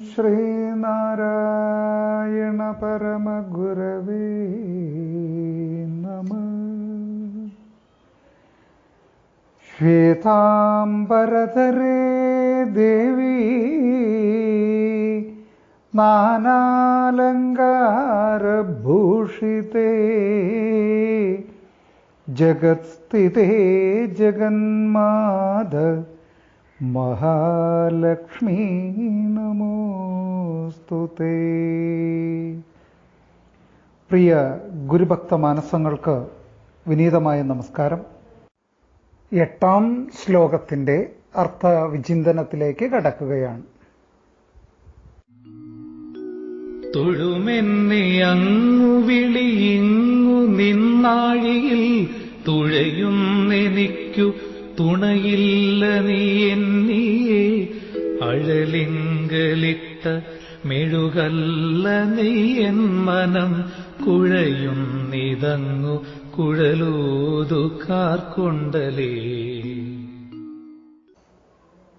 ശ്രീനാരായണ പരമഗുരവേ നമ. ശ്വേതാംബരതരേ ദേവി നാനാലങ്കാരഭൂഷിതേ ജഗത്സ്ഥിതേ ജഗന്മാത മഹാലക്ഷ്മീ നമോസ്തു പ്രിയ ഗുരുഭക്ത മാനസങ്ങൾക്ക് വിനീതമായ നമസ്കാരം. എട്ടാം ശ്ലോകത്തിന്റെ അർത്ഥ വിചിന്തനത്തിലേക്ക് കടക്കുകയാണ്. തൊഴുമെന്നെ അങ്ങു നിന്നാഴിയിൽ തുഴയുന്നെനിക്കു തുണയില്ല നീ എന്നീ അഴലിങ്കലിട്ട മെഴുകല്ല എൻ മനം. കുഴയുന്നിതങ്ങു കുഴലൂതു കാർക്കൊണ്ടലേ.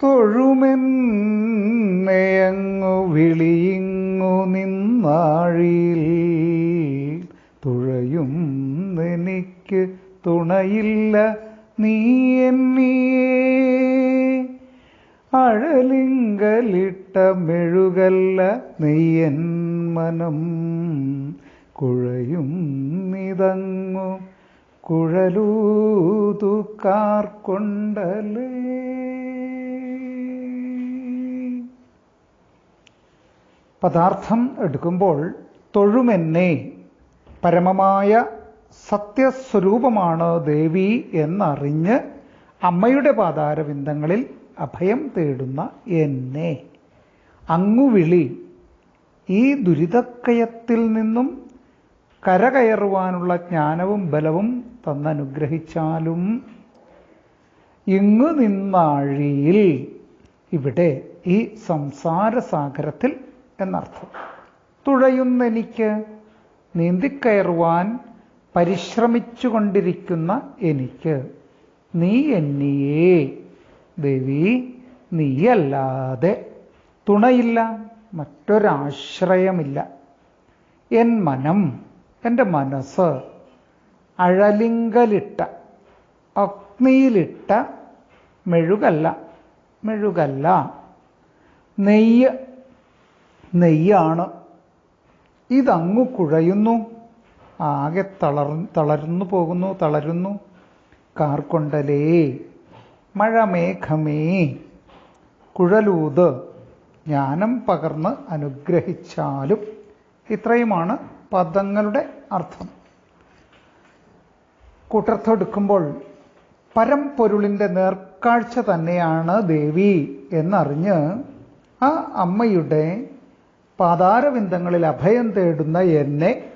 തൊഴുമെന്നെയങ്ങു വിളിയിങ്ങു നിന്നാഴിയിൽ. തുഴയും എനിക്ക് തുണയില്ല നീ എന്നിയേ അഴലിങ്കലിട്ട മെഴുകല്ല നെയ്യൻ മനം. കുഴയും നിതങ്ങു കുഴലൂതു കാർക്കൊണ്ടലേ പദാർത്ഥം എടുക്കുമ്പോൾ തൊഴുമെന്നെ പരമമായ സത്യസ്വരൂപമാണ് ദേവി എന്നറിഞ്ഞ് അമ്മയുടെ പാതാരവിന്ദങ്ങളിൽ അഭയം തേടുന്ന എന്നെ. അങ്ങുവിളി ഈ ദുരിതക്കയത്തിൽ നിന്നും കരകയറുവാനുള്ള ജ്ഞാനവും ബലവും തന്നനുഗ്രഹിച്ചാലും ഇങ്ങു നിന്നാഴിയിൽ ഇവിടെ ഈ സംസാരസാഗരത്തിൽ എന്നർത്ഥം. തുഴയുന്നെനിക്ക് നീന്തിക്കയറുവാൻ പരിശ്രമിച്ചുകൊണ്ടിരിക്കുന്ന എനിക്ക്. നീ എന്നിയേ. ദേവി നീയല്ലാതെ തുണയില്ല മറ്റൊരാശ്രയമില്ല. എൻ മനം എന്റെ മനസ്സ് അഴലിങ്കലിട്ട അഗ്നിയിലിട്ട മെഴുകല്ല മെഴുകല്ല. നെയ്യ് നെയ്യാണ്. ഇതങ്ങു കുഴയുന്നു. ആകെ തളർ തളർന്നു പോകുന്നു തളരുന്നു. കാർക്കൊണ്ടലേ മഴമേഘമേ കുഴലൂത് ജ്ഞാനം പകർന്ന് അനുഗ്രഹിച്ചാലും. ഇത്രയുമാണ് പദങ്ങളുടെ അർത്ഥം. കൂട്ടർത്തെടുക്കുമ്പോൾ പരംപൊരുളിന്റെ നേർക്കാഴ്ച തന്നെയാണ് ദേവി എന്നറിഞ്ഞ് ആ അമ്മയുടെ പാതാരവിന്ദങ്ങളിൽ അഭയം തേടുന്ന എന്നെ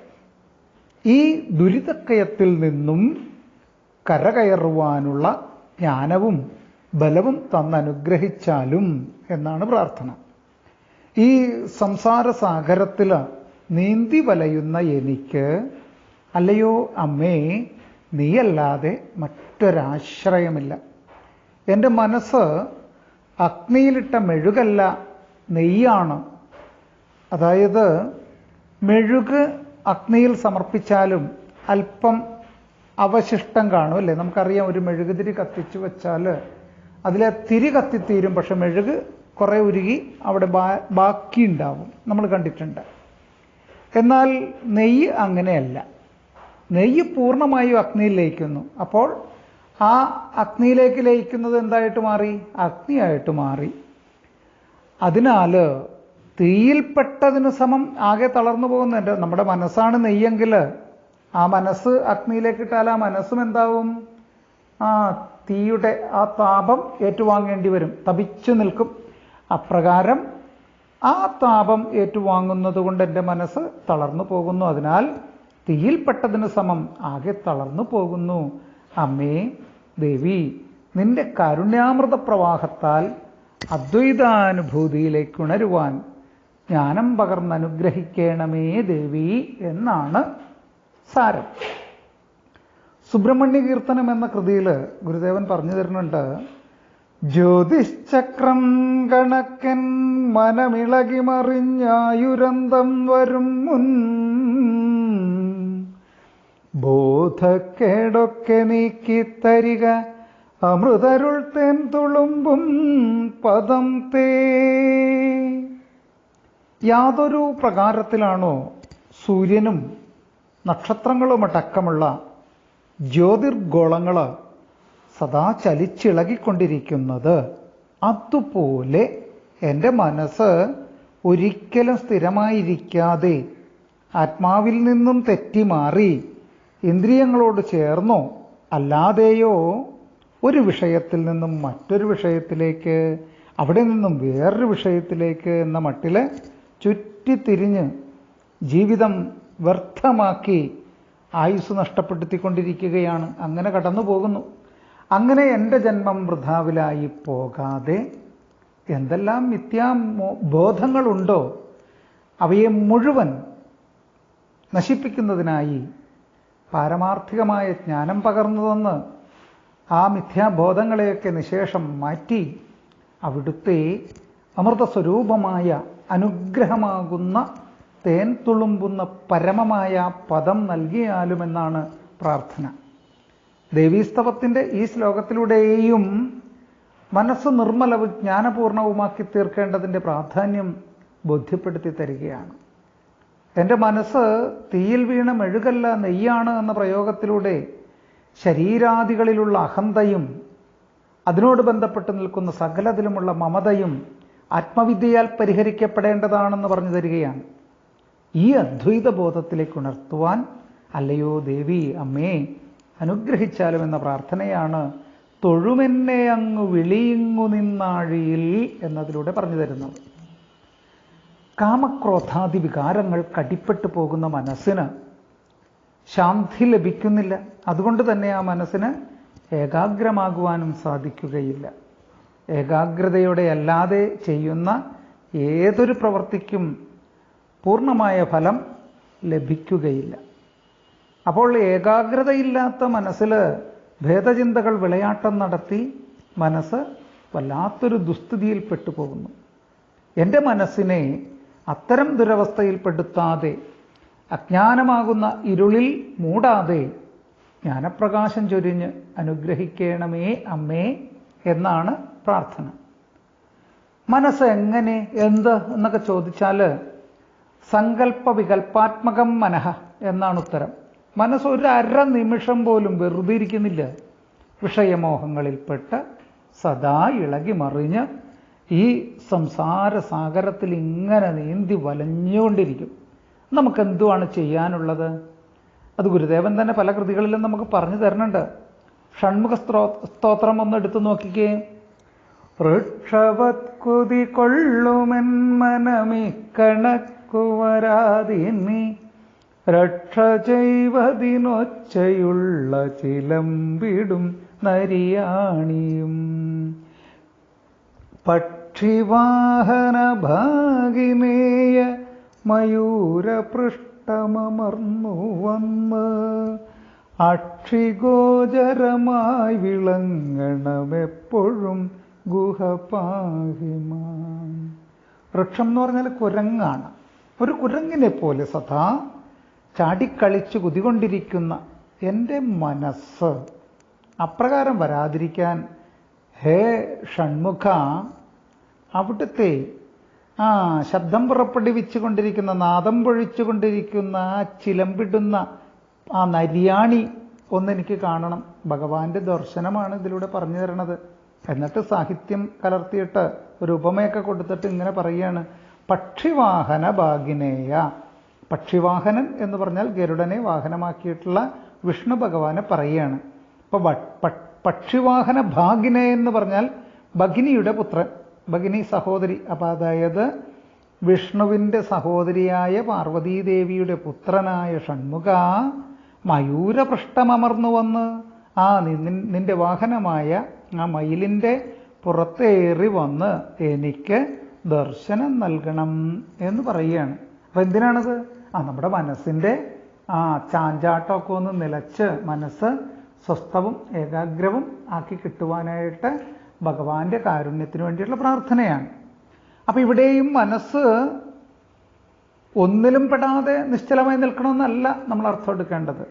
ഈ ദുരിതക്കയത്തിൽ നിന്നും കരകയറുവാനുള്ള ജ്ഞാനവും ബലവും തന്നനുഗ്രഹിച്ചാലും എന്നാണ് പ്രാർത്ഥന. ഈ സംസാര സാഗരത്തിൽ നീന്തി വലയുന്ന എനിക്ക് അല്ലയോ അമ്മേ നീയല്ലാതെ മറ്റൊരാശ്രയമില്ല. എന്റെ മനസ്സ് അഗ്നിയിലിട്ട മെഴുകല്ല നെയ്യാണ്. അതായത് മെഴുക് അഗ്നിയിൽ സമർപ്പിച്ചാലും അല്പം അവശിഷ്ടം കാണും അല്ലേ? നമുക്കറിയാം ഒരു മെഴുകുതിരി കത്തിച്ചു വെച്ചാൽ അതിലെ തിരി കത്തിത്തീരും പക്ഷെ മെഴുക് കുറേ ഉരുകി അവിടെ ബാക്കി ഉണ്ടാവും നമ്മൾ കണ്ടിട്ടുണ്ട്. എന്നാൽ നെയ്യ് അങ്ങനെയല്ല. നെയ്യ് പൂർണമായും അഗ്നിയിൽ ലയിക്കുന്നു. അപ്പോൾ ആ അഗ്നിയിലേക്ക് ലയിക്കുന്നത് എന്തായിട്ട് മാറി? അഗ്നിയായിട്ട് മാറി. അതിനാൽ തീയിൽപ്പെട്ടതിന് സമം ആകെ തളർന്നു പോകുന്നുണ്ട്. നമ്മുടെ മനസ്സാണ് നെയ്യെങ്കിൽ ആ മനസ്സ് അഗ്നിയിലേക്ക് ഇട്ടാൽ ആ മനസ്സും എന്താവും? ആ തീയുടെ ആ താപം ഏറ്റുവാങ്ങേണ്ടി വരും. തപിച്ചു നിൽക്കും. അപ്രകാരം ആ താപം ഏറ്റുവാങ്ങുന്നത് കൊണ്ട് എന്റെ മനസ്സ് തളർന്നു പോകുന്നു. അതിനാൽ തീയിൽപ്പെട്ടതിന് സമം ആകെ തളർന്നു പോകുന്നു. അമ്മേ ദേവി നിന്റെ കാരുണ്യാമൃത പ്രവാഹത്താൽ അദ്വൈതാനുഭൂതിയിലേക്ക് ഉണരുവാൻ ജ്ഞാനം പകർന്ന് അനുഗ്രഹിക്കണമേ ദേവി എന്നാണ് സാരം. സുബ്രഹ്മണ്യ കീർത്തനം എന്ന കൃതിയിൽ ഗുരുദേവൻ പറഞ്ഞു തരുന്നുണ്ട് ജ്യോതിശ്ചക്രം കണക്കൻ മനമിളകി മറിഞ്ഞായുരന്തം വരും മുൻ. ബോധക്കേടൊക്കെ നീക്കി തരിക അമൃതരുൾ തേൻ തുളുമ്പും പദം തേ. യാതൊരു പ്രകാരത്തിലാണോ സൂര്യനും നക്ഷത്രങ്ങളുമടക്കമുള്ള ജ്യോതിർഗോളങ്ങൾ സദാ ചലിച്ചിളകിക്കൊണ്ടിരിക്കുന്നത്? അതുപോലെ എന്റെ മനസ്സ് ഒരിക്കലും സ്ഥിരമായിരിക്കാതെ ആത്മാവിൽ നിന്നും തെറ്റിമാറി ഇന്ദ്രിയങ്ങളോട് ചേർന്നോ അല്ലാതെയോ ഒരു വിഷയത്തിൽ നിന്നും മറ്റൊരു വിഷയത്തിലേക്ക് അവിടെ നിന്നും വേറൊരു വിഷയത്തിലേക്ക് എന്ന മട്ടിൽ ചുറ്റിത്തിരിഞ്ഞ് ജീവിതം വ്യർത്ഥമാക്കി ആയുസ് നഷ്ടപ്പെടുത്തിക്കൊണ്ടിരിക്കുകയാണ്. അങ്ങനെ കടന്നു പോകുന്നു. അങ്ങനെ എന്റെ ജന്മം വൃഥാവിലായി പോകാതെ എന്തെല്ലാം മിഥ്യാ ബോധങ്ങളുണ്ടോ? അവയെ മുഴുവൻ നശിപ്പിക്കുന്നതിനായി പാരമാർത്ഥികമായ ജ്ഞാനം പകർന്നു തന്ന് ആ മിഥ്യാബോധങ്ങളെയൊക്കെ നിശേഷം മാറ്റി അവിടുത്തെ അമൃതസ്വരൂപമായ അനുഗ്രഹമാകുന്ന തേൻ തുളുമ്പുന്ന പരമമായ പദം നൽകിയാലുമെന്നാണ് പ്രാർത്ഥന. ദേവീസ്തവത്തിന്റെ ഈ ശ്ലോകത്തിലൂടെയും മനസ്സ് നിർമ്മലവും ജ്ഞാനപൂർണവുമാക്കി തീർക്കേണ്ടതിന്റെ പ്രാധാന്യം ബോധ്യപ്പെടുത്തി തരികയാണ്. എന്റെ മനസ്സ് തീയിൽ വീണ മെഴുകല്ല നെയ്യാണ് എന്ന പ്രയോഗത്തിലൂടെ ശരീരാദികളിലുള്ള അഹന്തയും അതിനോട് ബന്ധപ്പെട്ട് നിൽക്കുന്ന സകലതിലുമുള്ള മമതയും ആത്മവിദ്യയാൽ പരിഹരിക്കപ്പെടേണ്ടതാണെന്ന് പറഞ്ഞു തരികയാണ്. ഈ അദ്വൈത ബോധത്തിലേക്ക് ഉണർത്തുവാൻ അല്ലയോ ദേവി അമ്മേ അനുഗ്രഹിച്ചാലും എന്ന പ്രാർത്ഥനയാണ് തൊഴുമെന്നെ അങ്ങ് വിളിയിങ്ങു നിന്നാഴിയിൽ എന്നതിലൂടെ പറഞ്ഞു തരുന്നത്. കാമക്രോധാദി വികാരങ്ങൾ കടിപ്പെട്ടു പോകുന്ന മനസ്സിന് ശാന്തി ലഭിക്കുന്നില്ല. അതുകൊണ്ട് തന്നെ ആ മനസ്സിന് ഏകാഗ്രമാകുവാനും സാധിക്കുകയില്ല. ഏകാഗ്രതയോടെ അല്ലാതെ ചെയ്യുന്ന ഏതൊരു പ്രവൃത്തിക്കും പൂർണമായ ഫലം ലഭിക്കുകയില്ല. അപ്പോൾ ഏകാഗ്രതയില്ലാത്ത മനസ്സിൽ ഭേദചിന്തകൾ വിളയാട്ടം നടത്തി മനസ്സ് വല്ലാത്തൊരു ദുസ്ഥിതിയിൽ പെട്ടുപോകുന്നു. എന്റെ മനസ്സിനെ അത്തരം ദുരവസ്ഥയിൽപ്പെടുത്താതെ അജ്ഞാനമാകുന്ന ഇരുളിൽ മൂടാതെ ജ്ഞാനപ്രകാശം ചൊരിഞ്ഞ് അനുഗ്രഹിക്കണമേ അമ്മേ എന്നാണ് പ്രാർത്ഥന. മനസ്സ് എങ്ങനെ എന്ത് എന്നൊക്കെ ചോദിച്ചാൽ സങ്കല്പ വികല്പാത്മകം മനഃ എന്നാണ് ഉത്തരം. മനസ്സ് ഒരു അര നിമിഷം പോലും വെറുതെ ഇരിക്കുന്നില്ല വിഷയമോഹങ്ങളിൽപ്പെട്ട് സദാ ഇളകി മറിഞ്ഞ് ഈ സംസാര സാഗരത്തിൽ ഇങ്ങനെ നീന്തി വലഞ്ഞുകൊണ്ടിരിക്കും. നമുക്ക് എന്തുവാണ് ചെയ്യാനുള്ളത്? അത് ഗുരുദേവൻ തന്നെ പല കൃതികളിലും നമുക്ക് പറഞ്ഞു തരുന്നുണ്ട്. ഷൺമുഖ സ്തോത്രം ഒന്ന് എടുത്തു നോക്കിക്കേ. വൃക്ഷവത്കുതി കൊള്ളുമെൻ മനമി വരാതിനി രക്ഷ ചെയ്വതിനൊച്ചയുള്ള ചിലമ്പിടും നരിയാണിയും. പക്ഷിവാഹന ഭാഗിനേയ മയൂരപൃഷ്ടമർന്നു വന്ന് അക്ഷിഗോചരമായി വിളങ്ങണമെപ്പോഴും ഗുഹപാഹിമാൻ വൃക്ഷം എന്ന് പറഞ്ഞാൽ കുരങ്ങാണ്. ഒരു കുരങ്ങിനെ പോലെ സദാ ചാടിക്കളിച്ച് കുതികൊണ്ടിരിക്കുന്ന എന്റെ മനസ്സ് അപ്രകാരം വരാതിരിക്കാൻ ഹേ ഷൺമുഖ അവിടുത്തെ ആ ശബ്ദം പുറപ്പെടുവിച്ചു കൊണ്ടിരിക്കുന്ന നാദം പൊഴിച്ചുകൊണ്ടിരിക്കുന്ന ആ ചിലമ്പിടുന്ന ആ നരിയാണി ഒന്നെനിക്ക് കാണണം. ഭഗവാന്റെ ദർശനമാണ് ഇതിലൂടെ പറഞ്ഞു തരണത്. എന്നിട്ട് സാഹിത്യം കലർത്തിയിട്ട് ഒരു ഉപമയൊക്കെ കൊടുത്തിട്ട് ഇങ്ങനെ പറയുകയാണ്. പക്ഷിവാഹന ഭാഗിനേയ. പക്ഷിവാഹനൻ എന്ന് പറഞ്ഞാൽ ഗരുഡനെ വാഹനമാക്കിയിട്ടുള്ള വിഷ്ണു ഭഗവാനെ പറയുകയാണ്. ഇപ്പൊ പക്ഷിവാഹന ഭാഗിനെ എന്ന് പറഞ്ഞാൽ ഭഗിനിയുടെ പുത്രൻ ഭഗിനി സഹോദരി. അപ്പം അതായത് വിഷ്ണുവിന്റെ സഹോദരിയായ പാർവതീദേവിയുടെ പുത്രനായ ഷൺമുഖ മയൂരപൃഷ്ഠമർന്നു വന്ന് ആ നിന്റെ വാഹനമായ ആ മയിലിന്റെ പുറത്തേറി വന്ന് എനിക്ക് ദർശനം നൽകണം എന്ന് പറയുകയാണ്. അപ്പൊ എന്തിനാണത്? ആ നമ്മുടെ മനസ്സിന്റെ ആ ചാഞ്ചാട്ടമൊക്കെ ഒന്ന് നിലച്ച് മനസ്സ് സ്വസ്ഥവും ഏകാഗ്രവും ആക്കി കിട്ടുവാനായിട്ട് ഭഗവാന്റെ കാരുണ്യത്തിന് വേണ്ടിയിട്ടുള്ള പ്രാർത്ഥനയാണ്. അപ്പൊ ഇവിടെയും മനസ്സ് ഒന്നിലും പെടാതെ നിശ്ചലമായി നിൽക്കണമെന്നല്ല നമ്മൾ അർത്ഥം എടുക്കേണ്ടത്.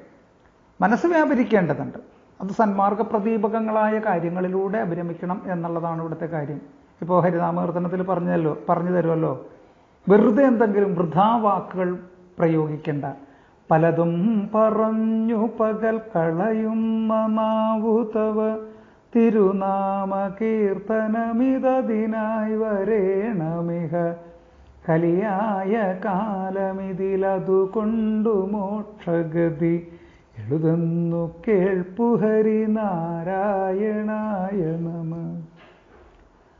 മനസ്സ് വ്യാപരിക്കേണ്ടതുണ്ട്. അത് സന്മാർഗ പ്രദീപകങ്ങളായ കാര്യങ്ങളിലൂടെ അഭിരമിക്കണം എന്നുള്ളതാണ് ഇവിടുത്തെ കാര്യം. ഇപ്പോൾ ഹരിനാമകീർത്തനത്തിൽ പറഞ്ഞല്ലോ പറഞ്ഞു തരുമല്ലോ. വെറുതെ എന്തെങ്കിലും വൃഥാ വാക്കുകൾ പ്രയോഗിക്കേണ്ട. പലതും പറഞ്ഞു പകൽ കളയും മമാവുതവ തിരുനാമ കീർത്തനമിതതിനായി വരേണമിഹ. കലിയായ കാലമിതിലതുകൊണ്ടു മോക്ഷഗതി. എഴുതുന്നു കേൾപ്പുഹരി നാരായണായ നമ.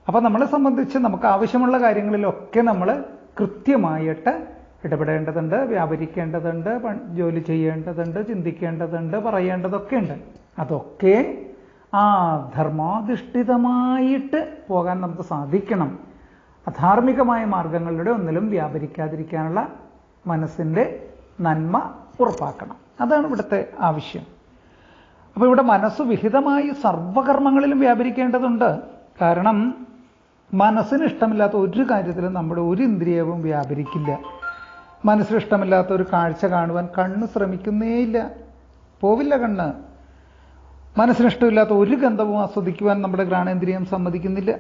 അപ്പൊ നമ്മളെ സംബന്ധിച്ച് നമുക്ക് ആവശ്യമുള്ള കാര്യങ്ങളിലൊക്കെ നമ്മൾ കൃത്യമായിട്ട് ഇടപെടേണ്ടതുണ്ട് വ്യാപരിക്കേണ്ടതുണ്ട് ജോലി ചെയ്യേണ്ടതുണ്ട് ചിന്തിക്കേണ്ടതുണ്ട് പറയേണ്ടതൊക്കെ ഉണ്ട്. അതൊക്കെ ആ ധർമാധിഷ്ഠിതമായിട്ട് പോകാൻ നമുക്ക് സാധിക്കണം. അധാർമികമായ മാർഗങ്ങളിലൂടെ ഒന്നിലും വ്യാപരിക്കാതിരിക്കാനുള്ള മനസ്സിന്റെ നന്മ ഉറപ്പാക്കണം. അതാണ് ഇവിടുത്തെ ആവശ്യം. അപ്പോൾ ഇവിടെ മനസ്സ് വിഹിതമായി സർവകർമ്മങ്ങളിലും വ്യാപരിക്കേണ്ടതുണ്ട്. കാരണം മനസ്സിന് ഇഷ്ടമില്ലാത്ത ഒരു കാര്യത്തിലും നമ്മുടെ ഒരു ഇന്ദ്രിയവും വ്യാപരിക്കില്ല. മനസ്സിന് ഇഷ്ടമില്ലാത്ത ഒരു കാഴ്ച കാണുവാൻ കണ്ണ് ശ്രമിക്കുന്നേയില്ല. പോവില്ല കണ്ണ്. മനസ്സിന് ഇഷ്ടമില്ലാത്ത ഒരു ഗന്ധവും ആസ്വദിക്കുവാൻ നമ്മുടെ ഘ്രാണേന്ദ്രിയം സമ്മതിക്കുന്നില്ല.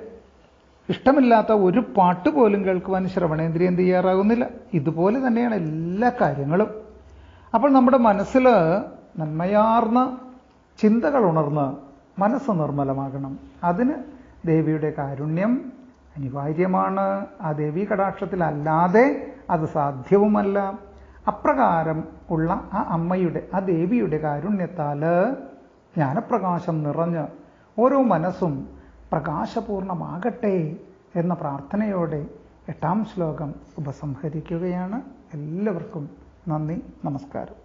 ഇഷ്ടമില്ലാത്ത ഒരു പാട്ട് പോലും കേൾക്കുവാൻ ശ്രവണേന്ദ്രിയം തയ്യാറാകുന്നില്ല. ഇതുപോലെ തന്നെയാണ് എല്ലാ കാര്യങ്ങളും. അപ്പോൾ നമ്മുടെ മനസ്സിൽ നന്മയാർന്ന ചിന്തകൾ ഉണർന്ന് മനസ്സ് നിർമ്മലമാകണം. അതിന് ദേവിയുടെ കാരുണ്യം അനിവാര്യമാണ്. ആ ദേവി കടാക്ഷത്തിലല്ലാതെ അത് സാധ്യവുമല്ല. അപ്രകാരം ഉള്ള ആ അമ്മയുടെ ആ ദേവിയുടെ കാരുണ്യത്താൽ ജ്ഞാനപ്രകാശം നിറഞ്ഞ് ഓരോ മനസ്സും പ്രകാശപൂർണമാകട്ടെ എന്ന പ്രാർത്ഥനയോടെ എട്ടാം ശ്ലോകം ഉപസംഹരിക്കുകയാണ്. എല്ലാവർക്കും നന്ദി നമസ്കാരം.